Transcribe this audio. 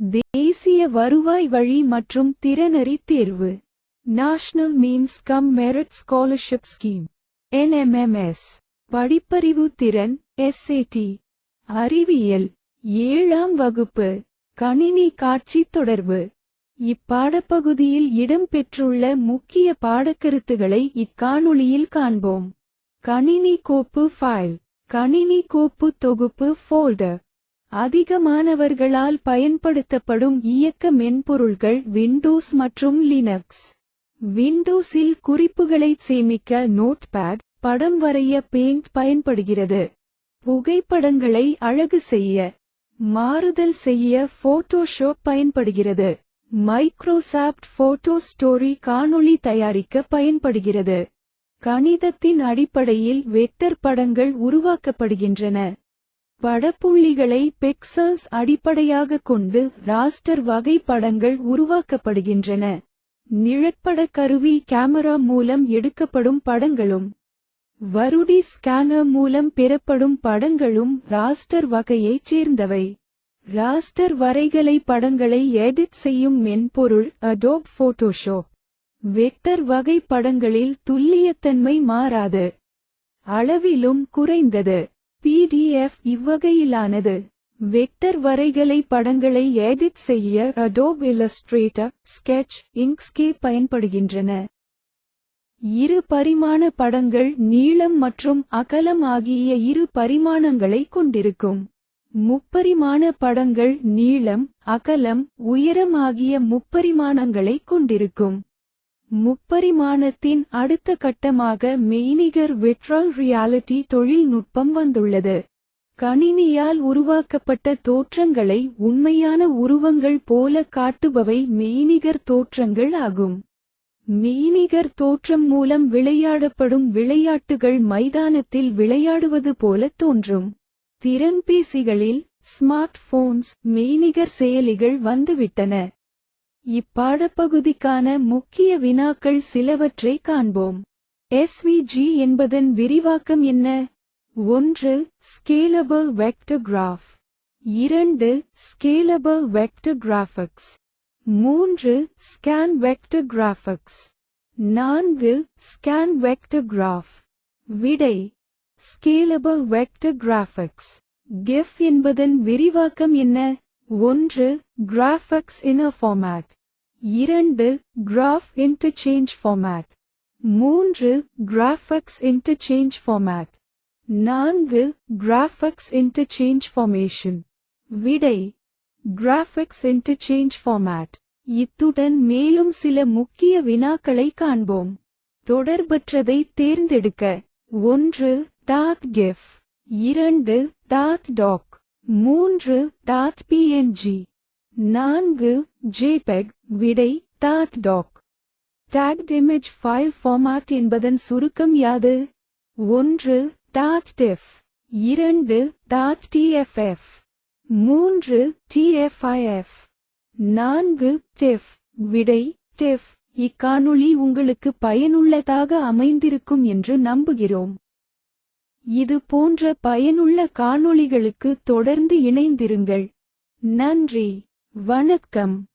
தேசிய வருவாய் வழி மற்றும் திறனறி தேர்வு. National means cum merit scholarship scheme NMMS படிப்பறிவு திறன் எஸ்ஏடி அறிவியல். ஏழாம் வகுப்பு. கணினி காட்சி தொடர்பு. இப்பாடப்பகுதியில் இடம்பெற்றுள்ள முக்கிய பாடக்கருத்துகளை இக்காணொளியில் காண்போம். கணினி கோப்பு ஃபைல் கணினி கோப்பு தொகுப்பு ஃபோல்டர் அதிகமானவர்களால் பயன்படுத்தப்படும் இயக்க மென்பொருள்கள் விண்டோஸ் மற்றும் லினக்ஸ் விண்டோஸில் குறிப்புகளை சேமிக்க நோட்பேட் படம் வரைய பெயிண்ட் பயன்படுகிறது. புகைப்படங்களை அழகு செய்ய மாறுதல் செய்ய போட்டோஷாப் பயன்படுகிறது. மைக்ரோசாஃப்ட் போட்டோ ஸ்டோரி காணொளி தயாரிக்க பயன்படுகிறது. கணிதத்தின் அடிப்படையில் வெக்டர் படங்கள் உருவாக்கப்படுகின்றன. படப்புள்ளிகளை பெக்சல்ஸ் அடிப்படையாகக் கொண்டு ராஸ்டர் வகை படங்கள் உருவாக்கப்படுகின்றன. நிழற்பட கருவி கேமரா மூலம் எடுக்கப்படும் படங்களும் வருடி ஸ்கேனர் மூலம் பெறப்படும் படங்களும் ராஸ்டர் வகையைச் சேர்ந்தவை. ராஸ்டர் வரைகலை படங்களை எடிட் செய்யும் மென்பொருள் அடோப் போட்டோஷோ வெக்டர் வகை படங்களில் துல்லியத்தன்மை மாறாது அளவிலும் குறைந்தது. பிடிஎஃப் இவ்வகையிலானது. வெக்டர் வரைகலை படங்களை எடிட் செய்ய அடோப் இல்லஸ்ட்ரேட்டர் ஸ்கெட்ச் இங்க்ஸ்கே பயன்படுகின்றன. இரு பரிமாண படங்கள் நீளம் மற்றும் அகலம் ஆகிய இரு பரிமாணங்களை கொண்டிருக்கும். முப்பரிமாண படங்கள் நீளம் அகலம் உயரம் ஆகிய முப்பரிமாணங்களை கொண்டிருக்கும். முப்பரிமாணத்தின் அடுத்த கட்டமாக மெய்நிகர் விட்ரல் ரியாலிட்டி தொழில்நுட்பம் வந்துள்ளது. கணினியால் உருவாக்கப்பட்ட தோற்றங்களை உண்மையான உருவங்கள் போல காட்டுபவை மெய்நிகர் தோற்றங்கள் ஆகும். மெய்நிகர் தோற்றம் மூலம் விளையாடப்படும் விளையாட்டுகள் மைதானத்தில் விளையாடுவது போல தோன்றும். திறன்பேசிகளில் ஸ்மார்ட் போன்ஸ் மெய்நிகர் செயலிகள் வந்துவிட்டன. இப்பாடப்பகுதிக்கான முக்கிய வினாக்கள் சிலவற்றை காண்போம். எஸ்விஜி என்பதன் விரிவாக்கம் என்ன? ஒன்று ஸ்கேலபிள் வெக்டோகிராஃப் இரண்டு ஸ்கேலபிள் வெக்டோகிராஃபிக்ஸ் மூன்று ஸ்கேன் வெக்டோகிராஃபிக்ஸ் நான்கு ஸ்கேன் வெக்டோகிராஃப் விடை ஸ்கேலபிள் வெக்டோகிராஃபிக்ஸ் கிஃப் என்பதன் விரிவாக்கம் என்ன? ஒன்று கிராஃபிக்ஸ் இன் அ ஃபார்மேட் இரண்டு கிராஃப் இன்டர்சேஞ்ச் ஃபார்மேட் மூன்று கிராஃபக்ஸ் இன்டர்சேஞ்ச் ஃபார்மேட் நான்கு கிராஃபக்ஸ் இன்டர்சேஞ்ச் ஃபார்மேஷன் விடை கிராஃபிக்ஸ் இன்டர்சேஞ்ச் ஃபார்மேட் இத்துடன் மேலும் சில முக்கிய வினாக்களை காண்போம். தொடர்பற்றதை தேர்ந்தெடுக்க. ஒன்று டாட் கிஃப் இரண்டு டாட் டாக் மூன்று டாட் பிஎன்ஜி நான்கு ஜேபெக் விடை dot doc tagged image file format என்பதன் சுருக்கம் யாது? ஒன்று டாட் டெஃப் இரண்டு டாட் டிஎஃப்எஃப் மூன்று டிஎஃப்ஐஎஃப் நான்கு டெஃப் விடை டெஃப் இக்காணொளி உங்களுக்கு பயனுள்ளதாக அமைந்திருக்கும் என்று நம்புகிறோம். இது போன்ற பயனுள்ள காணொளிகளுக்கு தொடர்ந்து இணைந்திருங்கள். நன்றி. வணக்கம்.